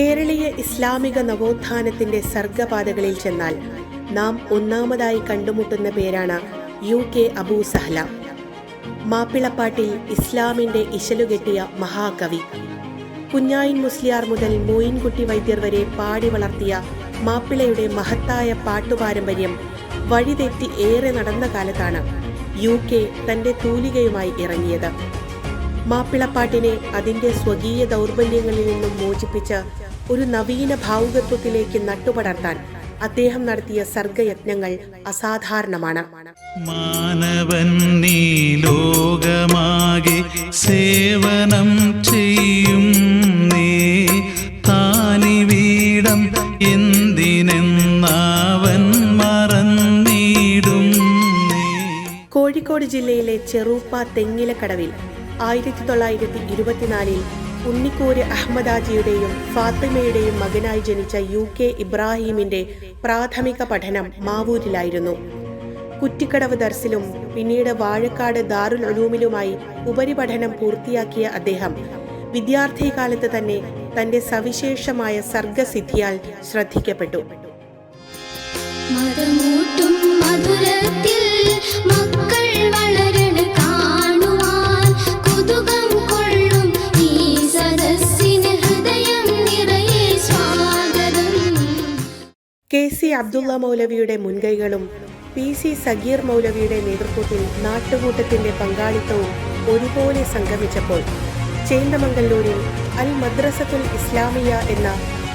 കേരളീയ ഇസ്ലാമിക നവോത്ഥാനത്തിന്റെ സർഗപാതകളിൽ ചെന്നാൽ നാം ഒന്നാമതായി കണ്ടുമുട്ടുന്ന പേരാണ് യു കെ അബൂ സഹല. മാപ്പിളപ്പാട്ടിൽ ഇസ്ലാമിന്റെ ഇശലുകെട്ടിയ മഹാകവി. കുഞ്ഞായിൻ മുസ്ലിയാർ മുതൽ മോയിൻകുട്ടി വൈദ്യർ വരെ പാടി വളർത്തിയ മാപ്പിളയുടെ മഹത്തായ പാട്ടുപാരമ്പര്യം വഴിതെറ്റി ഏറെ നടന്ന കാലത്താണ് യു കെ തന്റെ തൂലികയുമായി ഇറങ്ങിയത്. മാപ്പിളപ്പാട്ടിനെ അതിന്റെ സ്വകീയ ദൗർബല്യങ്ങളിൽ നിന്നും മോചിപ്പിച്ച് ഒരു നവീന ഭാവുകത്വത്തിലേക്ക് നട്ടുപടർത്താൻ അദ്ദേഹം നടത്തിയ സർഗയജ്ഞങ്ങൾ അസാധാരണമാണ്. മാനവൻ നീ ലോകമാകെ സേവനം ചെയ്യും നീ. താനിവീടം വീടം മറന്നിടും കോഴിക്കോട് ജില്ലയിലെ ചെറൂപ്പ തെങ്ങിലക്കടവിൽ ആയിരത്തി തൊള്ളായിരത്തി ഇരുപത്തിനാലിൽ ഉണ്ണിക്കോര് അഹമ്മദാജിയുടെയും ഫാത്തിമയുടെയും മകനായി ജനിച്ച യു കെ ഇബ്രാഹീമിന്റെ പ്രാഥമിക പഠനം മാവൂരിലായിരുന്നു. കുറ്റിക്കടവ് ദർസിലും പിന്നീട് വാഴക്കാട് ദാറുൽ ഉലൂമിലുമായി ഉപരിപഠനം പൂർത്തിയാക്കിയ അദ്ദേഹം വിദ്യാർത്ഥി കാലത്ത് തന്നെ തന്റെ സവിശേഷമായ സർഗസിദ്ധിയാൽ ശ്രദ്ധിക്കപ്പെട്ടു. കെ സി അബ്ദുള്ള മൗലവിയുടെ മുൻകൈകളും പി സി സഗീർ മൗലവിയുടെ നേതൃത്വത്തിൽ നാട്ടുകൂട്ടത്തിന്റെ പങ്കാളിത്തവും ഒരുപോലെ സംഗമിച്ചപ്പോൾ ചേന്ദമംഗല്ലൂരിൽ അൽ മദ്രസത്തുൽ ഇസ്ലാമിയ എന്ന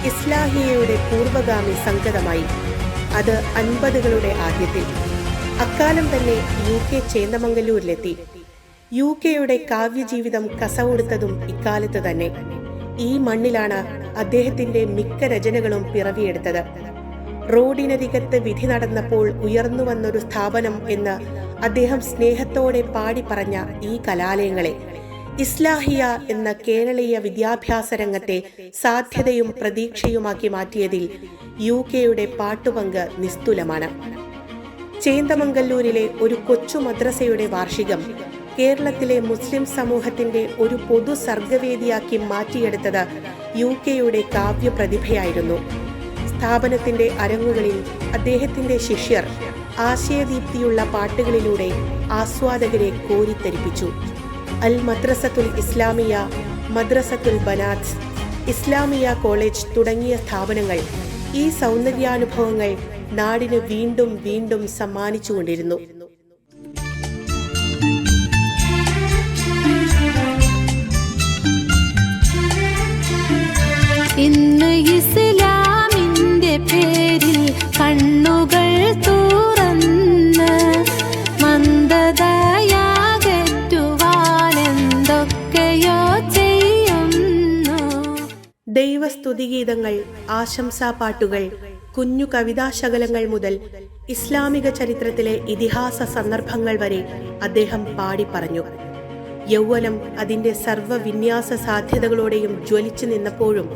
ഇസ്ലാഹിയയുടെ പൂർവഗാമി സംഗതമായി. അത് അൻപതുകളുടെ ആദ്യത്തിൽ. അക്കാലം തന്നെ യു കെ ചേന്ദമംഗല്ലൂരിലെത്തി യു കെയുടെ കാവ്യജീവിതം കസവൊടുത്തതും ഇക്കാലത്ത് തന്നെ. ഈ മണ്ണിലാണ് അദ്ദേഹത്തിന്റെ മിക്ക രചനകളും പിറവിയെടുത്തത്. റോഡിനരികത്ത് വിധി നടന്നപ്പോൾ ഉയർന്നു വന്നൊരു സ്ഥാപനം എന്ന് അദ്ദേഹം സ്നേഹത്തോടെ പാടി പറഞ്ഞ ഈ കലാലയങ്ങളെ. ഇസ്ലാഹിയ എന്ന കേരളീയ വിദ്യാഭ്യാസ രംഗത്തെ സാധ്യതയും പ്രതീക്ഷയുമാക്കി മാറ്റിയതിൽ യു കെയുടെ പാട്ടുപങ്ക് നിസ്തുലമാണ്. ചേന്ദമംഗല്ലൂരിലെ ഒരു കൊച്ചു മദ്രസയുടെ വാർഷികം കേരളത്തിലെ മുസ്ലിം സമൂഹത്തിന്റെ ഒരു പൊതു സർഗവേദിയാക്കി മാറ്റിയെടുത്തത് യു കെയുടെ കാവ്യപ്രതിഭയായിരുന്നു. സ്ഥാപനത്തിന്റെ അരങ്ങുകളിൽ അദ്ദേഹത്തിന്റെ ശിഷ്യർ ആശയദീപ്തിയുള്ള പാട്ടുകളിലൂടെ ആസ്വാദകരെ കോരിത്തരിപ്പിച്ചു. അൽ മദ്രസത്തുൽ ഇസ്ലാമിയ മദ്രസത്തുൽ ബനാത്ത് ഇസ്ലാമിയ കോളേജ് തുടങ്ങിയ സ്ഥാപനങ്ങൾ ഈ സൗന്ദര്യാനുഭവങ്ങൾ നാടിന് വീണ്ടും വീണ്ടും സമ്മാനിച്ചുകൊണ്ടിരുന്നു. ദൈവസ്തുതിഗീതങ്ങൾ ആശംസാപാട്ടുകൾ കുഞ്ഞു കവിതാശകലങ്ങൾ മുതൽ ഇസ്ലാമിക ചരിത്രത്തിലെ ഇതിഹാസ സന്ദർഭങ്ങൾ വരെ അദ്ദേഹം പാടി പറഞ്ഞു. യൗവനം അതിന്റെ സർവവിന്യാസ സാധ്യതകളോടെയും ജ്വലിച്ചു നിന്നപ്പോഴും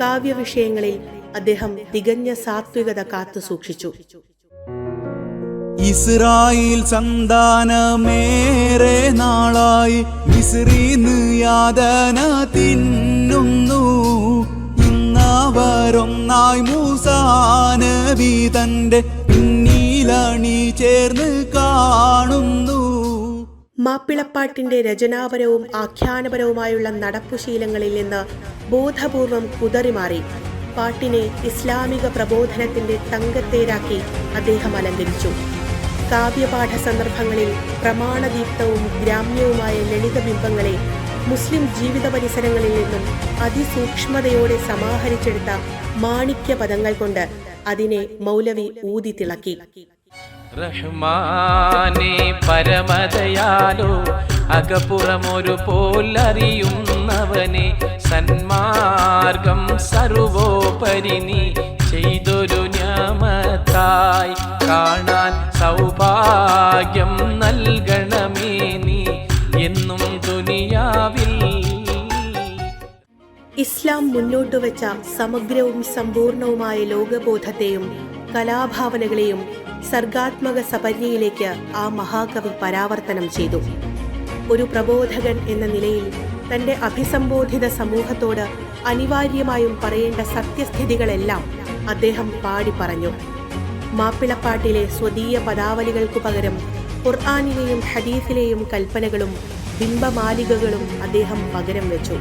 കാവ്യവിഷയങ്ങളിൽ അദ്ദേഹം തികഞ്ഞ സാത്വികത കാത്തു സൂക്ഷിച്ചു. ഇസ്രായേൽ സന്താനമേറെ നാളായി മിസ്രീന്ന് യാതന തിന്നുന്നു. ഇന്നവരൊന്നായി മൂസാനബി തന്റെ പിന്നീലണി ചേർന്ന് കാണുന്നു. മാപ്പിളപ്പാട്ടിന്റെ രചനാപരവും ആഖ്യാനപരവുമായുള്ള നടപ്പുശീലങ്ങളിൽ നിന്ന് ബോധപൂർവം കുതറിമാറി. പാട്ടിനെ ഇസ്ലാമിക പ്രബോധനത്തിന്റെ തങ്കത്തേരാക്കി അദ്ദേഹം അലങ്കരിച്ചു. കാവ്യപാഠ സന്ദർഭങ്ങളിൽ പ്രമാണദീപ്തവും ഗ്രാമ്യവുമായ ലളിതബിംബങ്ങളെ മുസ്ലിം ജീവിത പരിസരങ്ങളിൽ നിന്നും അതിസൂക്ഷ്മതയോടെ സമാഹരിച്ചെടുത്ത മാണിക്യ പദങ്ങൾ കൊണ്ട് അതിനെ മൗലവി ഊതി തിളക്കി. അകപ്പുറമൊരു പോലറിയുന്നവനെ സന്മാർഗം സർവോപരി ഇസ്ലാം മുന്നോട്ട് വെച്ച സമഗ്രവും സമ്പൂർണവുമായ ലോകബോധത്തെയും കലാഭാവനകളെയും സർഗാത്മക സപര്യയിലേക്ക് ആ മഹാകവി പരാവർത്തനം ചെയ്തു. ഒരു പ്രബോധകൻ എന്ന നിലയിൽ തന്റെ അഭിസംബോധിത സമൂഹത്തോട് അനിവാര്യമായും പറയേണ്ട സത്യസ്ഥിതികളെല്ലാം അദ്ദേഹം പാടി പറഞ്ഞു. മാപ്പിളപ്പാട്ടിലെ സ്വതീയ പദാവലികൾക്കു പകരം ഖുർആാനിലെയും ഹദീസിലെയും കൽപ്പനകളും ബിംബമാലികകളും അദ്ദേഹം പകരം വെച്ചു.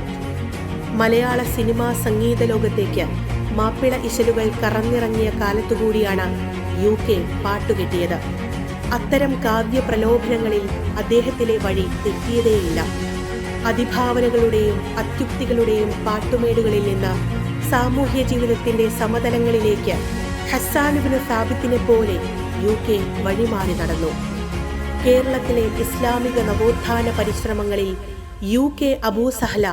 മലയാള സിനിമാ സംഗീത ലോകത്തേക്ക് മാപ്പിള ഇശലുകൾ കറങ്ങിറങ്ങിയ കാലത്തുകൂടിയാണ് യു കെ പാട്ടുകെട്ടിയത്. അത്തരം കാവ്യ പ്രലോഭനങ്ങളിൽ അദ്ദേഹത്തിലെ വഴി തെറ്റിയതേയില്ല. അതിഭാവനകളുടെയും അത്യുക്തികളുടെയും പാട്ടുമേടുകളിൽ നിന്ന് സാമൂഹ്യ ജീവിതത്തിന്റെ സമതലങ്ങളിലേക്ക് ഹസാനുബിന് സാബിത്തിനെ പോലെ യു കെ വഴിമാറി നടന്നു. കേരളത്തിലെ ഇസ്ലാമിക നവോത്ഥാന പരിശ്രമങ്ങളിൽ യു കെ അബൂ സഹല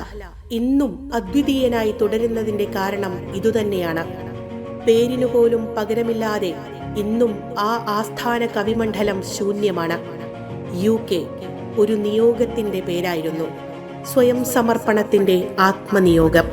ഇന്നും അദ്വിതീയനായി തുടരുന്നതിന്റെ കാരണം ഇതുതന്നെയാണ്. പേരിനു പോലും പകരമില്ലാതെ ഇന്നും ആ ആസ്ഥാന കവിമണ്ഡലം ശൂന്യമാണ്. യു കെ ഒരു നിയോഗത്തിന്റെ പേരായിരുന്നു. സ്വയം സമർപ്പണത്തിന്റെ ആത്മനിയോഗം.